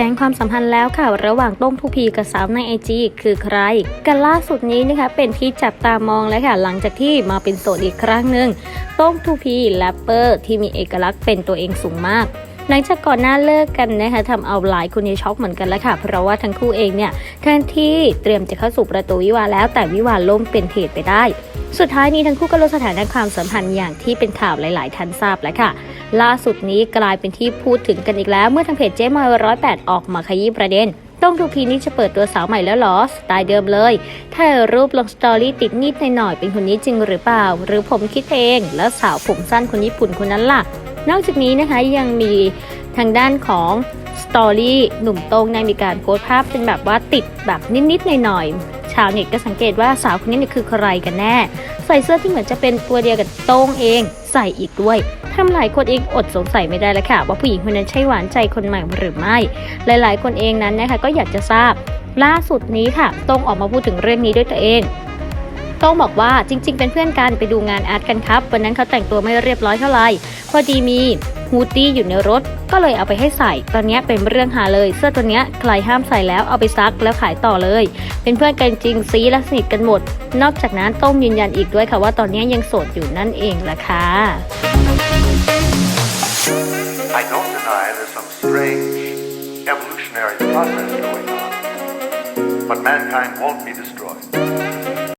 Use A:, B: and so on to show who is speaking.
A: แจ้งความสัมพันธ์แล้วค่ะ ระหว่างต้งทูพีกับสาวในไอจีคือใคร กันล่าสุดนี้นะคะเป็นที่จับตามองแล้วค่ะ หลังจากที่มาเป็นโสดอีกครั้งหนึ่งต้งทูพีแรปเปอร์ที่มีเอกลักษณ์เป็นตัวเองสูงมากหลังจากก่อนหน้าเลิกกันนะคะทำเอาหลายคนในช็อกเหมือนกันแล้วค่ะ เพราะว่าทั้งคู่เองเนี่ยแทนที่เตรียมจะเข้าสู่ประตูวิวาแล้วแต่วิวาล่มเป็นเหตุไปได้ สุดท้ายนี้ทั้งคู่ก็ลดสถานะความสัมพันธ์อย่างที่เป็นข่าวหลาย ๆ ท่านทราบแล้วค่ะ ล่าสุดนี้กลายเป็นที่พูดถึงกันอีกแล้วเมื่อทางเพจเจ๊มอยร้อยแปดออกมาขยี้ประเด็นต้องดูพีนี้จะเปิดตัวสาวใหม่แล้วหรอ สไตล์เดิมเลย ถ่ายรูปลงสตอรี่ติดนิดหน่อยเป็นคนนี้จริงหรือเปล่า หรือผมคิดเอง แล้วสาวผมสั้นคนญี่ปุ่นคนนั้นล่ะ นอกจากนี้นะคะยังมีทางด้านของสตอรี่หนุ่มโต้งได้มีการโพสต์ภาพเป็นแบบว่าติดแบบนิดๆหน่อยๆ ชาวเน็ตก็สังเกตว่าสาวคนนี้เนี่ยคือใครกันแน่ ใส่เสื้อที่เหมือนจะเป็นตัวเดียวกับโต้งเอง ใส่อีกด้วยทำหลายคนเองอดสงสัยไม่ได้แล้วค่ะ ว่าผู้หญิงคนนั้นใช่หวานใจคนใหม่หรือไม่ หลาย ๆ คนเองนั้นนะคะก็อยากจะทราบ ล่าสุดนี้ค่ะโต้งออกมาพูดถึงเรื่องนี้ด้วยตัวเองต้องบอกว่าจริง ๆ เป็นเพื่อนกันไปดูงานอาร์ตกันครับ วันนั้นเขาแต่งตัวไม่เรียบร้อยเท่าไหร่พอดีมี ฮูดดี้อยู่ในรถ ก็เลยเอาไปให้ใส่ ตอนนี้เป็นเรื่องหาเลย เสื้อตัวนี้ใครห้ามใส่แล้วเอาไปซักแล้วขายต่อเลย เป็นเพื่อนกันจริงซีและสนิทกันหมด นอกจากนั้นต้งยืนยันอีกด้วยค่ะว่าตอนนี้ยังโสดอยู่นั่นเองล่ะค่ะ
B: I don't deny there's some strange evolutionary process going on. But mankind won't be destroyed.